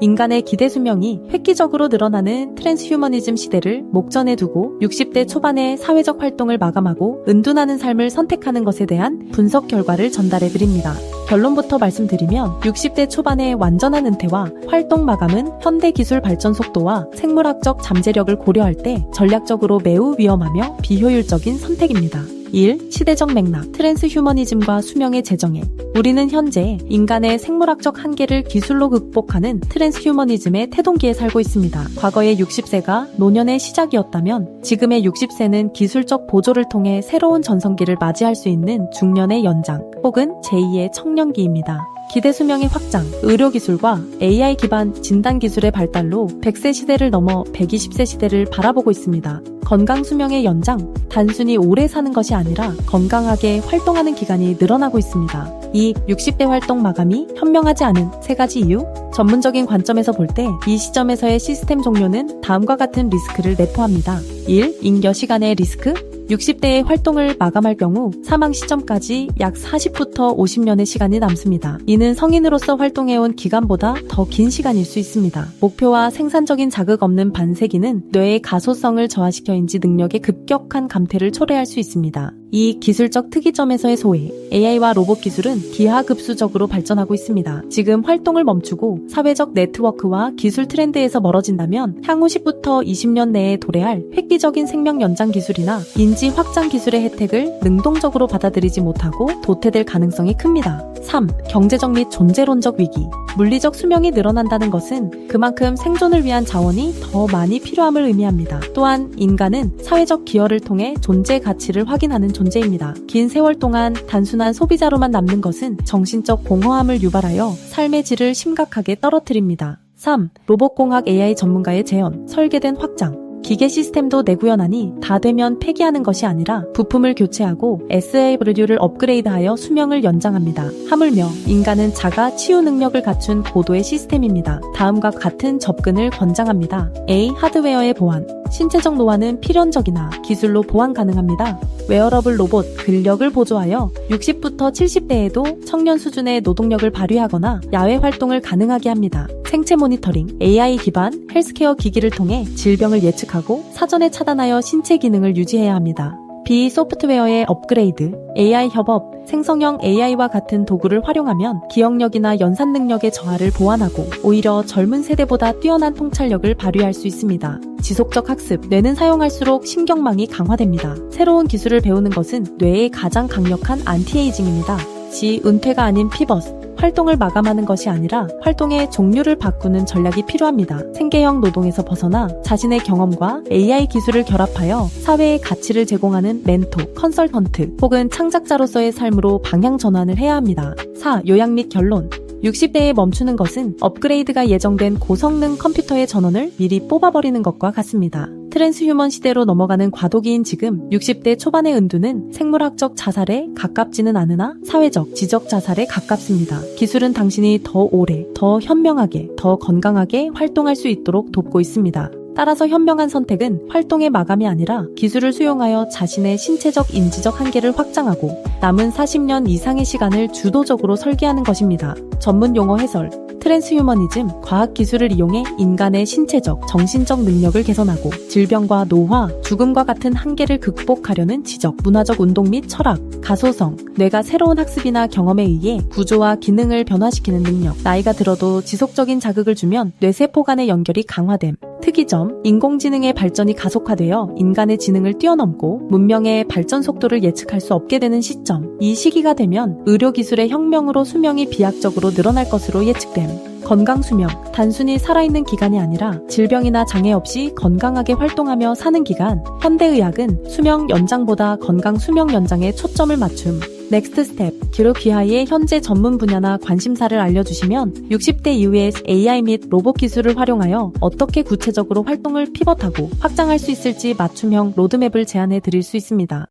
인간의 기대 수명이 획기적으로 늘어나는 트랜스휴머니즘 시대를 목전에 두고 60대 초반의 사회적 활동을 마감하고 은둔하는 삶을 선택하는 것에 대한 분석 결과를 전달해 드립니다. 결론부터 말씀드리면 60대 초반의 완전한 은퇴와 활동 마감은 현대 기술 발전 속도와 생물학적 잠재력을 고려할 때 전략적으로 매우 위험하며 비효율적인 선택입니다. 1. 시대적 맥락, 트랜스 휴머니즘과 수명의 재정애. 우리는 현재 인간의 생물학적 한계를 기술로 극복하는 트랜스 휴머니즘의 태동기에 살고 있습니다. 과거의 60세가 노년의 시작이었다면 지금의 60세는 기술적 보조를 통해 새로운 전성기를 맞이할 수 있는 중년의 연장 혹은 제2의 청년기입니다. 기대 수명의 확장, 의료기술과 AI 기반 진단 기술의 발달로 100세 시대를 넘어 120세 시대를 바라보고 있습니다. 건강 수명의 연장, 단순히 오래 사는 것이 아니라 건강하게 활동하는 기간이 늘어나고 있습니다. 이 60대 활동 마감이 현명하지 않은 세 가지 이유? 전문적인 관점에서 볼 때 이 시점에서의 시스템 종료는 다음과 같은 리스크를 내포합니다. 1. 잉여 시간의 리스크? 60대의 활동을 마감할 경우 사망 시점까지 약 40부터 50년의 시간이 남습니다. 이는 성인으로서 활동해온 기간보다 더 긴 시간일 수 있습니다. 목표와 생산적인 자극 없는 반세기는 뇌의 가소성을 저하시켜인지 능력의 급격한 감퇴를 초래할 수 있습니다. 이 기술적 특이점에서의 소외, AI와 로봇 기술은 기하급수적으로 발전하고 있습니다. 지금 활동을 멈추고 사회적 네트워크와 기술 트렌드에서 멀어진다면 향후 10부터 20년 내에 도래할 획기적인 생명 연장 기술이나 인지 확장 기술의 혜택을 능동적으로 받아들이지 못하고 도태될 가능성이 큽니다. 3. 경제적 및 존재론적 위기. 물리적 수명이 늘어난다는 것은 그만큼 생존을 위한 자원이 더 많이 필요함을 의미합니다. 또한 인간은 사회적 기여를 통해 존재 가치를 확인하는 존재입니다. 긴 세월 동안 단순한 소비자로만 남는 것은 정신적 공허함을 유발하여 삶의 질을 심각하게 떨어뜨립니다. 3. 로봇공학 AI 전문가의 재현, 설계된 확장. 기계 시스템도 내구현하니 다 되면 폐기하는 것이 아니라 부품을 교체하고 SAW를 업그레이드하여 수명을 연장합니다. 하물며 인간은 자가 치유 능력을 갖춘 고도의 시스템입니다. 다음과 같은 접근을 권장합니다. A. 하드웨어의 보안. 신체적 노화는 필연적이나 기술로 보완 가능합니다. 웨어러블 로봇 근력을 보조하여 60부터 70대에도 청년 수준의 노동력을 발휘하거나 야외 활동을 가능하게 합니다. 생체 모니터링, AI 기반 헬스케어 기기를 통해 질병을 예측하고 사전에 차단하여 신체 기능을 유지해야 합니다. B 소프트웨어의 업그레이드, AI 협업, 생성형 AI와 같은 도구를 활용하면 기억력이나 연산 능력의 저하를 보완하고 오히려 젊은 세대보다 뛰어난 통찰력을 발휘할 수 있습니다. 지속적 학습, 뇌는 사용할수록 신경망이 강화됩니다. 새로운 기술을 배우는 것은 뇌의 가장 강력한 안티에이징입니다. 지 은퇴가 아닌 피벗, 활동을 마감하는 것이 아니라 활동의 종류를 바꾸는 전략이 필요합니다. 생계형 노동에서 벗어나 자신의 경험과 AI 기술을 결합하여 사회에 가치를 제공하는 멘토, 컨설턴트 혹은 창작자로서의 삶으로 방향 전환을 해야 합니다. 4. 요약 및 결론 60대에 멈추는 것은 업그레이드가 예정된 고성능 컴퓨터의 전원을 미리 뽑아버리는 것과 같습니다. 트랜스휴먼 시대로 넘어가는 과도기인 지금 60대 초반의 은두는 생물학적 자살에 가깝지는 않으나 사회적, 지적 자살에 가깝습니다. 기술은 당신이 더 오래, 더 현명하게, 더 건강하게 활동할 수 있도록 돕고 있습니다. 따라서 현명한 선택은 활동의 마감이 아니라 기술을 수용하여 자신의 신체적 인지적 한계를 확장하고 남은 40년 이상의 시간을 주도적으로 설계하는 것입니다. 전문 용어 해설 트랜스휴머니즘, 과학기술을 이용해 인간의 신체적, 정신적 능력을 개선하고 질병과 노화, 죽음과 같은 한계를 극복하려는 지적, 문화적 운동 및 철학, 가소성, 뇌가 새로운 학습이나 경험에 의해 구조와 기능을 변화시키는 능력, 나이가 들어도 지속적인 자극을 주면 뇌세포 간의 연결이 강화됨, 특이점, 인공지능의 발전이 가속화되어 인간의 지능을 뛰어넘고 문명의 발전 속도를 예측할 수 없게 되는 시점. 이 시기가 되면 의료기술의 혁명으로 수명이 비약적으로 늘어날 것으로 예측됨. 건강 수명, 단순히 살아있는 기간이 아니라 질병이나 장애 없이 건강하게 활동하며 사는 기간. 현대의학은 수명 연장보다 건강 수명 연장에 초점을 맞춤. 넥스트 스텝, 기록 귀하의 현재 전문 분야나 관심사를 알려주시면 60대 이후에 AI 및 로봇 기술을 활용하여 어떻게 구체적으로 활동을 피벗하고 확장할 수 있을지 맞춤형 로드맵을 제안해 드릴 수 있습니다.